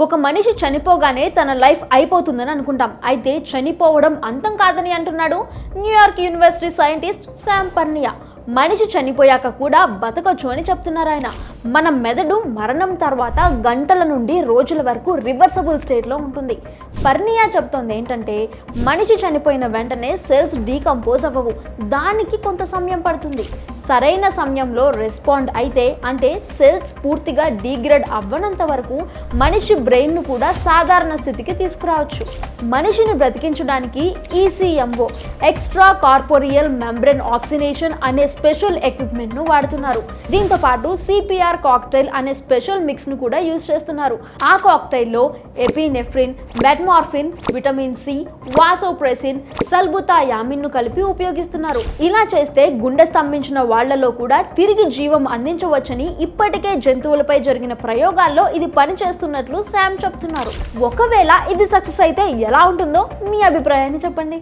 ఒక మనిషి చనిపోగానే తన లైఫ్ అయిపోతుందని అనుకుంటాం. అయితే చనిపోవడం అంతం కాదని అంటున్నాడు New York university scientist Sam Parnia. మనిషి చనిపోయాక కూడా బతకొచ్చు అని చెప్తున్నారు ఆయన. మన మెదడు మరణం తర్వాత గంటల నుండి రోజుల వరకు రివర్సబుల్ స్టేట్లో ఉంటుంది. పర్నియా చెప్తోంది ఏంటంటే మనిషి చనిపోయిన వెంటనే సెల్స్ డీకంపోజ్ అవ్వవు. దానికి కొంత సమయం పడుతుంది. సరైన సమయంలో రెస్పాండ్ అయితే అంటే సెల్స్ పూర్తిగా డీగ్రేడ్ అవ్వనంత వరకు మనిషి బ్రెయిన్ను కూడా సాధారణ స్థితికి తీసుకురావచ్చు. మనిషిని బ్రతికించడానికి ECMO extra corporeal membrane oxygenation అనే స్పెషల్ ఎక్విప్మెంట్ను వాడుతున్నారు. దీంతో పాటు సిపిఆర్ కాక్టైల్ అనే స్పెషల్ మిక్స్ను కూడా యూజ్ చేస్తున్నారు. ఆ కాక్టైల్లో epinephrine metformin vitamin C vasopressin సల్బుతా యామిన్ను కలిపి ఉపయోగిస్తున్నారు. ఇలా చేస్తే గుండె స్తంభించిన వాళ్ళలో కూడా తిరిగి జీవం అందించవచ్చని ఇప్పటికే జంతువులపై జరిగిన ప్రయోగాల్లో ఇది పనిచేస్తున్నట్లు శామ్ చెప్తున్నారు. ఒకవేళ ఇది సక్సెస్ అయితే ఎలా ఉంటుందో మీ అభిప్రాయాన్ని చెప్పండి.